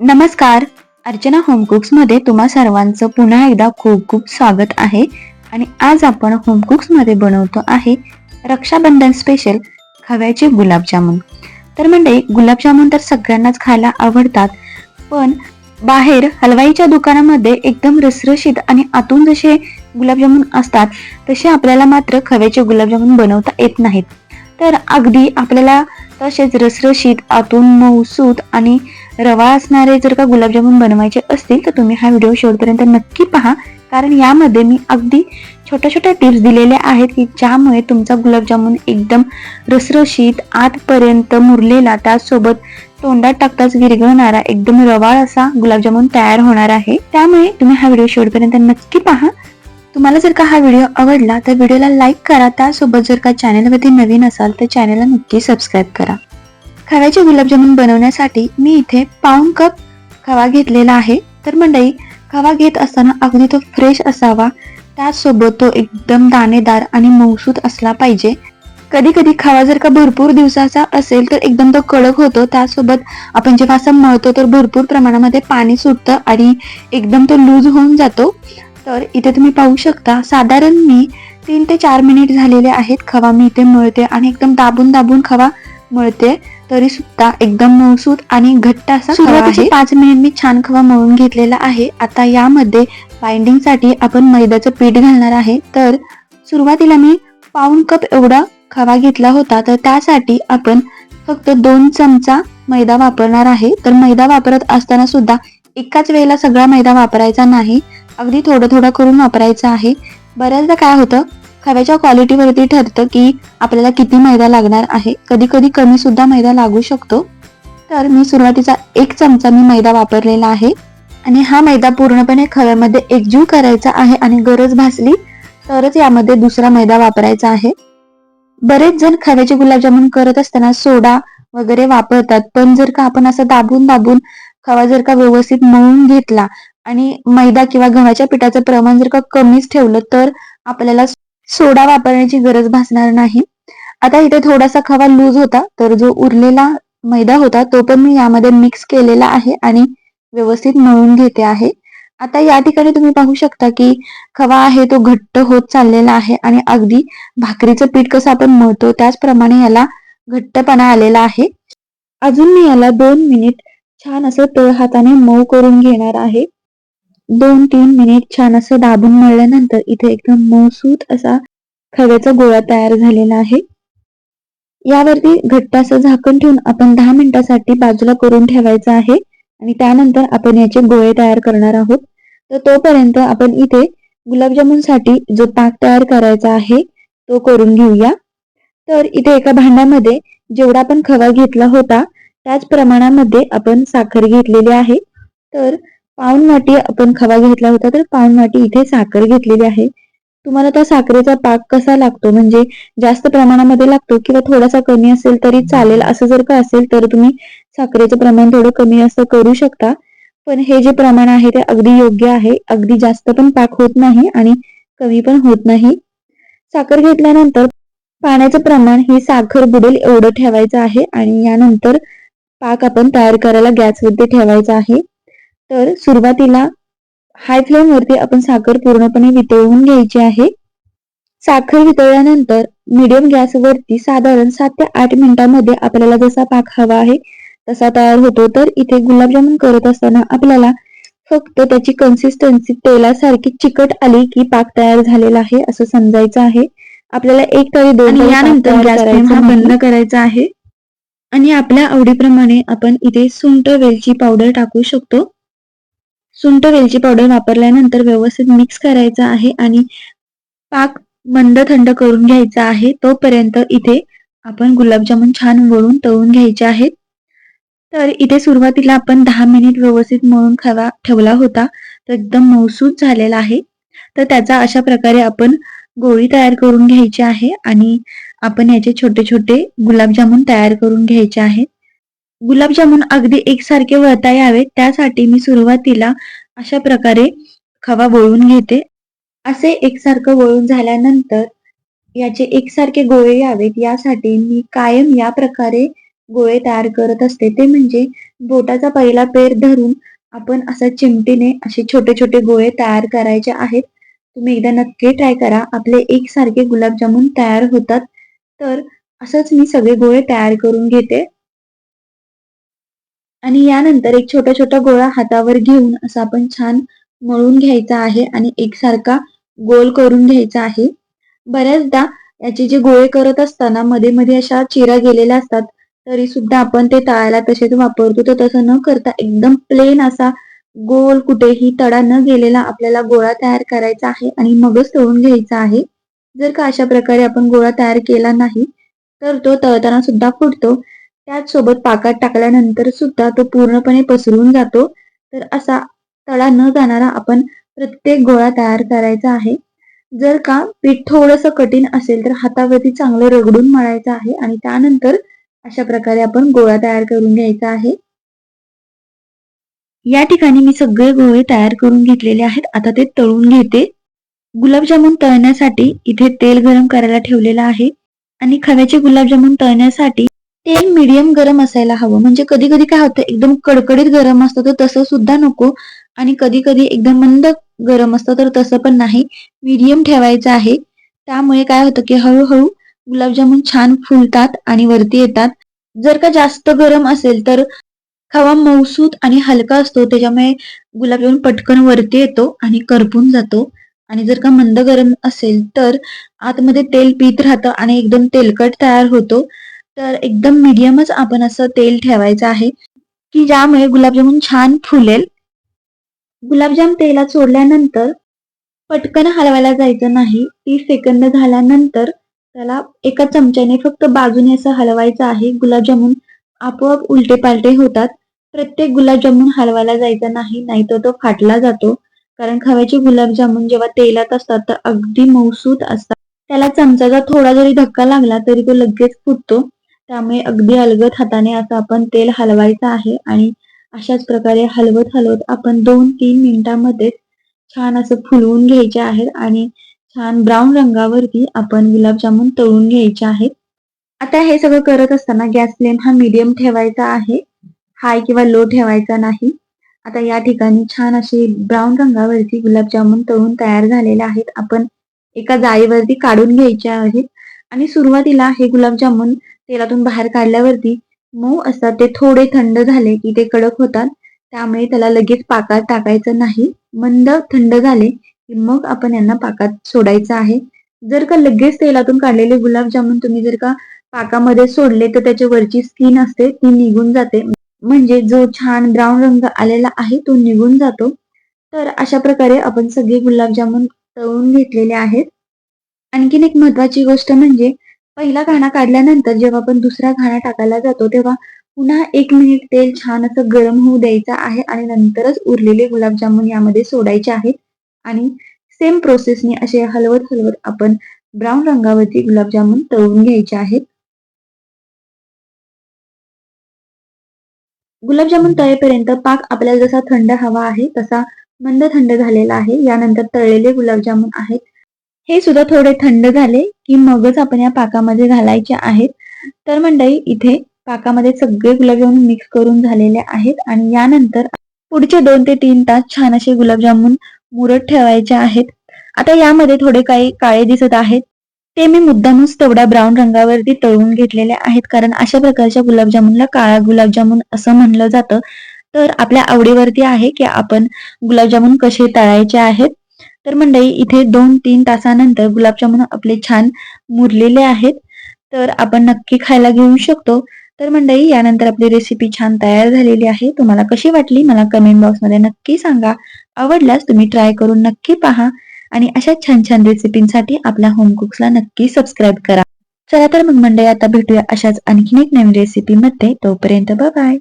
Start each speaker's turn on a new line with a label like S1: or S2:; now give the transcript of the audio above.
S1: नमस्कार. अर्चना होमकुक्समध्ये तुम्हा सर्वांचं पुन्हा एकदा खूप खूप स्वागत आहे. आणि आज आपण होमकुक्समध्ये बनवतो आहे रक्षाबंधन स्पेशल खव्याचे गुलाबजामुन. तर म्हणजे गुलाबजामुन तर सगळ्यांनाच खायला आवडतात पण बाहेर हलवाईच्या दुकानामध्ये एकदम रसरशीत आणि आतून जसे गुलाबजामुन असतात तसे आपल्याला मात्र खव्याचे गुलाबजामुन बनवता येत नाहीत. तर अगदी आपल्याला तसेच रसरशीत आतून मऊसूत आणि रवा असणारे जर का गुलाबजामुन बनवायचे असतील तर तुम्ही हा व्हिडिओ शेवटपर्यंत नक्की पहा. कारण यामध्ये मी अगदी छोट्या छोट्या टिप्स दिलेल्या आहेत की ज्यामुळे तुमचा गुलाबजामुन एकदम रसरशीत आतपर्यंत मुरलेला त्यासोबत तोंडात टाकताच विरघळणारा एकदम रवाळ असा गुलाबजामुन तयार होणार आहे. त्यामुळे तुम्ही हा व्हिडिओ शेवटपर्यंत नक्की पहा. तुम्हाला जर का हा व्हिडिओ आवडला तर व्हिडिओला लाईक करा. त्यासोबत जर का चॅनलमध्ये नवीन असाल तर चॅनलला नक्की सबस्क्राईब करा. खव्याचे गुलाबजामुन बनवण्यासाठी मी इथे पाऊन कप खवा घेतलेला आहे. तर मंडळी खवा घेत असताना अगदी तो फ्रेश असावा. त्याचसोबत तो एकदम दाणेदार आणि मौसूद असला पाहिजे. कधी कधी खवा जर का भरपूर दिवसाचा असेल तर एकदम तो कडक होतो. त्यासोबत आपण जेव्हा असं मळतो तर भरपूर प्रमाणामध्ये पाणी सुटतं आणि एकदम तो लूज होऊन जातो. तर इथे तुम्ही पाहू शकता साधारण मी तीन ते चार मिनिट झालेले आहेत खवा. मी इथे मळते आणि एकदम दाबून दाबून खवा मळते. तरी सुद्धा एकदम मऊसूत आणि घट्ट असा सुरुवातीचे पाच मिनिट मी छान खवा मळून घेतलेला आहे. आता यामध्ये बाइंडिंगसाठी आपण मैद्याचं पीठ घालणार आहे. तर सुरुवातीला मी पाऊण कप एवढा खवा घेतला होता. तर त्यासाठी आपण फक्त दोन चमचा मैदा वापरणार आहे. तर मैदा वापरत असताना सुद्धा एकाच वेळेला सगळा मैदा वापरायचा नाही. अगदी थोडं थोडं करून वापरायचं आहे. बऱ्याचदा काय होतं खव्याच्या क्वालिटीवरती ठरतं की आपल्याला किती मैदा लागणार आहे. कधी कधी कमी सुद्धा मैदा लागू शकतो. तर मी सुरुवातीचा एक चमचा मी मैदा वापरलेला आहे. आणि हा मैदा पूर्णपणे खव्यामध्ये एकजीव करायचा आहे आणि गरज भासली तरच यामध्ये दुसरा मैदा वापरायचा आहे. बरेच जण खव्याचे गुलाबजामुन करत असताना सोडा वगैरे वापरतात. पण जर का आपण असं दाबून दाबून खवा जर का व्यवस्थित मळून घेतला आणि मैदा किंवा गव्हाच्या पिठाचं प्रमाण जर का कमीच ठेवलं तर आपल्याला सोडा वापरण्याची गरज भासणार नाही. आता इथे थोडासा खवा लूज होता तर जो उरलेला मैदा होता तो पण मी यामध्ये मिक्स केलेला आहे आणि व्यवस्थित मळून घेते आहे. आता या ठिकाणी तुम्ही पाहू शकता की खवा आहे तो घट्ट होत चाललेला आहे आणि अगदी भाकरीचं पीठ कसं आपण मळतो त्याचप्रमाणे याला घट्टपणा आलेला आहे. अजून मी याला दोन मिनिट छान असं तळ हाताने मऊ करून घेणार आहे. दोन तीन मिनिट छान असं दाबून मळल्यानंतर इथे एकदम मऊसूत असा खव्याचा गोळा तयार झालेला आहे. यावरती घट्ट असं झाकण ठेवून आपण दहा मिनिटासाठी बाजूला करून ठेवायचं आहे आणि त्यानंतर आपण याचे गोळे तयार करणार आहोत. तर तोपर्यंत आपण इथे गुलाबजामुनसाठी जो पाक तयार करायचा आहे तो करून घेऊया. तर इथे एका भांड्यामध्ये जेवढा आपण खवा घेतला होता त्याच प्रमाणामध्ये आपण साखर घेतलेली आहे. तर पाऊन वाटी आपण खवा घेतला होता तर पाऊन वाटी इथे साखर घेतलेली आहे. तुम्हाला त्या साखरेचा पाक कसा लागतो? म्हणजे जास्त प्रमाणामध्ये लागतो किंवा थोडासा कमी असेल तरी चालेल? असं जर का असेल तर तुम्ही साखरेचं प्रमाण थोडं कमी असं करू शकता. पण हे जे प्रमाण आहे ते अगदी योग्य आहे. अगदी जास्त पण पाक होत नाही आणि कमी पण होत नाही. साखर घेतल्यानंतर पाण्याचं प्रमाण ही साखर बुडेल एवढं ठेवायचं आहे आणि यानंतर पाक आपण तयार करायला गॅसवरती ठेवायचा आहे. तर सुरुवातीला हाय फ्लेम वरती आपण साखर पूर्णपणे वितळवून घ्यायची आहे. साखर वितळल्यानंतर मिडियम गॅसवरती साधारण सात ते आठ मिनिटांमध्ये आपल्याला जसा पाक हवा आहे तसा तयार होतो. तर इथे गुलाबजामुन करत असताना आपल्याला फक्त त्याची कन्सिस्टन्सी तेलासारखी चिकट आली की पाक तयार झालेला आहे असं समजायचं आहे. आपल्याला एक तरी दोन यानंतर गॅस फ्लेम हा बंद करायचा आहे. आणि आपल्या आवडीप्रमाणे आपण इथे सुंट वेलची पावडर टाकू शकतो. सुंट वेलची पावडर वापरल्यानंतर व्यवस्थित मिक्स करायचा आहे आणि पाक मंद थंड करून घ्यायचा आहे. तोपर्यंत इथे आपण गुलाबजामुन छान वळून तळून घ्यायचे आहेत. तर इथे सुरुवातीला आपण दहा मिनिट व्यवस्थित मळून खावा ठेवला होता. तर एकदम मौसूद झालेला आहे. तर त्याचा अशा प्रकारे आपण गोळी तयार करून घ्यायची आहे आणि आपण याचे छोटे छोटे गुलाबजामुन तयार करून घ्यायचे आहेत. गुलाबजामुन अगदी एकसारखे वळता यावे त्यासाठी मी सुरुवातीला अशा प्रकारे खवा वळून घेते. असे एकसारखं वळून झाल्यानंतर याचे एकसारखे गोळे यावेत यासाठी मी कायम या प्रकारे गोळे तयार करत असते. ते म्हणजे बोटाचा पहिला पेर धरून आपण असा चिमटीने असे छोटे छोटे गोळे तयार करायचे आहेत. तुम्ही एकदा नक्की ट्राय करा. आपले एकसारखे गुलाबजामुन तयार होतात. तर असंच मी सगळे गोळे तयार करून घेते. आणि यानंतर एक छोटा छोटा गोळा हातावर घेऊन असं आपण छान मळून घ्यायचा आहे आणि एकसारखा गोल करून घ्यायचा आहे. बऱ्याचदा याचे जे गोळे करत असताना मध्ये मध्ये अशा चिरा गेलेल्या असतात तरी सुद्धा आपण ते तळायला तसेच वापरतो. तर तसं न करता एकदम प्लेन असा गोल कुठेही तडा न गेलेला आपल्याला गोळा तयार करायचा आहे आणि मगच तळून घ्यायचा आहे. जर का अशा प्रकारे आपण गोळा तयार केला नाही तर तो तळताना सुद्धा फुटतो. त्याचसोबत पाकात टाकल्यानंतर सुद्धा तो पूर्णपणे पसरून जातो. तर असा तळा न जाणारा आपण प्रत्येक गोळा तयार करायचा आहे. जर का पीठ थोडंसं कठीण असेल तर हातावरती चांगलं रगडून मळायचं आहे आणि त्यानंतर अशा प्रकारे आपण गोळा तयार करून घ्यायचा आहे. या ठिकाणी मी सगळे गोळे तयार करून घेतलेले आहेत. आता ते तळून घेते. गुलाबजामुन तळण्यासाठी इथे तेल गरम करायला ठेवलेलं आहे. आणि खव्याचे गुलाबजामुन तळण्यासाठी तेल मीडियम गरम असायला हवं. म्हणजे कधी कधी काय होतं एकदम कडकडीत गरम असतं तर तसं सुद्धा नको. आणि कधी कधी एकदम मंद गरम असतं तर तसं पण नाही. मीडियम ठेवायचं आहे. त्यामुळे काय होतं की हळूहळू गुलाबजामुन छान फुलतात आणि वरती येतात. जर का जास्त गरम असेल तर खवा मौसूत आणि हलका असतो. त्याच्यामुळे गुलाबजामुन पटकन वरती येतो आणि करपून जातो. आणि जर का मंद गरम असेल तर आतमध्ये तेल पीत राहतं आणि एकदम तेलकट तयार होतो. तर एकदम मीडियमच आपण असं तेल ठेवायचं आहे की ज्यामुळे गुलाबजामुन छान फुलेल. गुलाबजाम तेलात सोडल्यानंतर पटकन हलवायला जायचं नाही तीस सेकंद झाल्यानंतर त्याला एका चमच्याने फक्त बाजूने असं हलवायचं आहे गुलाबजामुन आपोआप उलटे पालटे होतात. प्रत्येक गुलाबजामुन हलवायला जायचा नाही नाहीतर तो फाटला जातो. कारण खव्याचे गुलाबजामुन जेव्हा तेलात असतात तर अगदी मौसूत असतात. त्याला चमचाचा थोडा जरी धक्का लागला तरी तो लगेच फुटतो. त्यामुळे अगदी अलगद हाताने असं आपण तेल हलवायचं आहे आणि अशाच प्रकारे हलवत हलवत आपण दोन तीन मिनिटांमध्ये छान असं फुलवून घ्यायचे आहेत आणि छान ब्राऊन रंगावरती आपण गुलाबजामुन तळून घ्यायचे आहेत. आता हे सगळं करत असताना गॅस फ्लेम हा मीडियम ठेवायचा आहे. हाय किंवा लो ठेवायचा नाही. आता या ठिकाणी छान असे ब्राऊन रंगावरती गुलाबजामुन तळून तयार झालेले आहेत. आपण एका जाळीवरती काढून घ्यायचे आहेत. आणि सुरुवातीला हे गुलाबजामुन तेलातून बाहेर काढल्यावरती मऊ असतात. ते थोडे थंड झाले की ते कडक होतात. त्यामुळे त्याला लगेच पाकात टाकायचं नाही. मंद थंड झाले की मग आपण यांना पाकात सोडायचं आहे. जर का लगेच तेलातून काढलेले गुलाबजामुन तुम्ही जर का पाकामध्ये सोडले तर त्याच्या वरची स्किन असते ती निघून जाते. म्हणजे जो छान ब्राऊन रंग आलेला आहे तो निघून जातो. तर अशा प्रकारे आपण सगळे गुलाबजामुन तळून घेतलेले आहेत. आणखीन एक महत्वाची गोष्ट म्हणजे पहिला घाणा काढल्यानंतर जेव्हा आपण दुसरा घाणा टाकायला जातो तेव्हा पुन्हा एक मिनिट तेल छान असं गरम होऊ द्यायचं आहे आणि नंतरच उरलेले गुलाबजामुन यामध्ये सोडायचे आहेत आणि सेम प्रोसेसने असे हलवत हलवत आपण ब्राऊन रंगावरती गुलाबजामुन तळून घ्यायचे आहेत. गुलाबजामुन तळेपर्यंत पाक आपल्याला जसा थंड हवा आहे तसा मंद थंड झालेला आहे. यानंतर तळलेले गुलाबजामुन आहेत. हे सुद्धा थोडे थंड झाले की मगच आपण या पाकामध्ये घालायचे आहेत. तर मंडळी इथे पाकामध्ये सगळे गुलाबजामुन मिक्स करून झालेले आहेत आणि यानंतर पुढचे दोन ते तीन तास छान असे गुलाबजामुन मुरत ठेवायचे आहेत. आता यामध्ये थोडे काही काळे दिसत आहेत. ते मी मुद्दामच तेवढ्या ब्राऊन रंगावरती तळून घेतलेले आहेत. कारण अशा प्रकारच्या गुलाबजामुनला काळा गुलाबजामुन असं म्हणलं जातं. तर आपल्या आवडीवरती आहे की आपण गुलाबजामुन कसे तळायचे आहेत. तर मंडळी इथे दोन तीन तासानंतर गुलाबजामुन आपले छान मुरलेले आहेत. तर आपण नक्की खायला घेऊ शकतो. तर मंडळी यानंतर आपली रेसिपी छान तयार झालेली आहे. तुम्हाला कशी वाटली मला कमेंट बॉक्समध्ये नक्की सांगा. आवडल्यास तुम्ही ट्राय करून नक्की पहा. आणि अशा छान छान रेसिपींसाठी आपल्या होम कुक्सला नक्की सबस्क्राईब करा. चला तर मग मंडळी आता भेटूया अशाच आणखीन एक नवीन रेसिपीमध्ये तोपर्यंत बाय